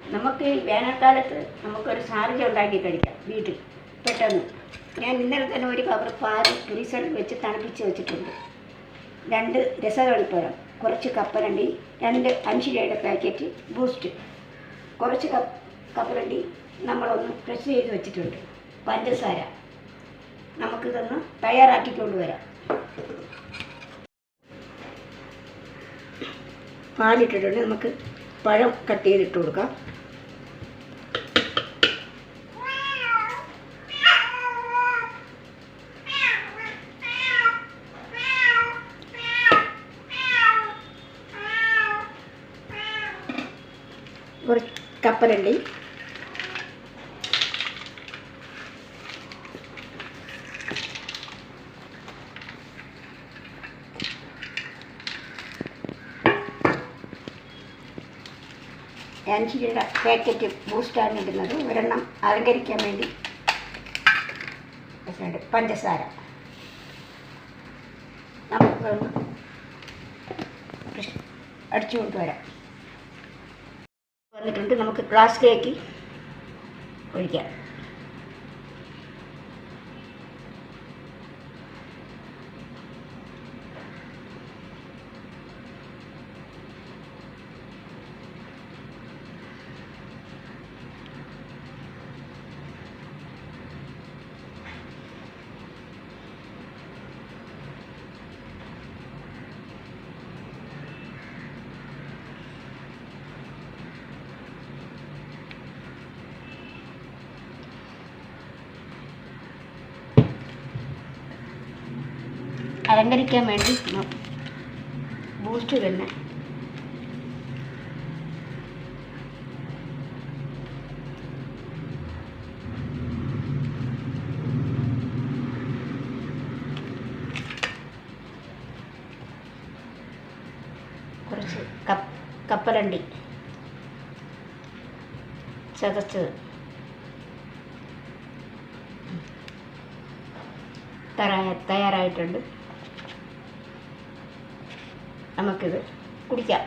നമുക്ക് ഈ വേനൽക്കാലത്ത് നമുക്കൊരു സാറിജ ഉണ്ടാക്കി കഴിക്കാം വീട്ടിൽ. പെട്ടെന്ന്. ഞാൻ ഇന്നലെ തന്നെ ഒരു കവർ പാൽ ഫ്രീസറിൽ വെച്ച് തണുപ്പിച്ച് വെച്ചിട്ടുണ്ട്. രണ്ട് രസകളിപ്പഴം കുറച്ച് കപ്പലണ്ടി രണ്ട് അഞ്ച് രൂപയുടെ പാക്കറ്റ് ബൂസ്റ്റ്. കുറച്ച് കപ്പ് കപ്പലണ്ടി നമ്മളൊന്ന് പ്രസ് ചെയ്ത് വെച്ചിട്ടുണ്ട്. പഞ്ചസാര. നമുക്കിതൊന്ന് തയ്യാറാക്കിക്കൊണ്ട് വരാം പാലിട്ടിട്ടുണ്ട്. നമുക്ക് പഴം കട്ട് ചെയ്തിട്ട് കൊടുക്കാം കുറച്ച് കപ്പലണ്ടി രൂപ പാക്കറ്റ് ബൂസ്റ്റാണ് ഇടുന്നത്. ഒരെണ്ണം അലങ്കരിക്കാൻ വേണ്ടി. പഞ്ചസാര. നമുക്ക് അടിച്ചു കൊണ്ടുവരാം. വന്നിട്ടുണ്ട്. നമുക്ക് ഗ്ലാസ്സിലേക്ക് ഒഴിക്കാം. അലങ്കരിക്കാൻ വേണ്ടി ബൂസ്റ്റ് തന്നെ. കുറച്ച് കപ്പ് കപ്പലണ്ടി. ചതച്ചത്. തയ്യാ തയ്യാറായിട്ടുണ്ട്. നമുക്കിത് കുടിക്കാം.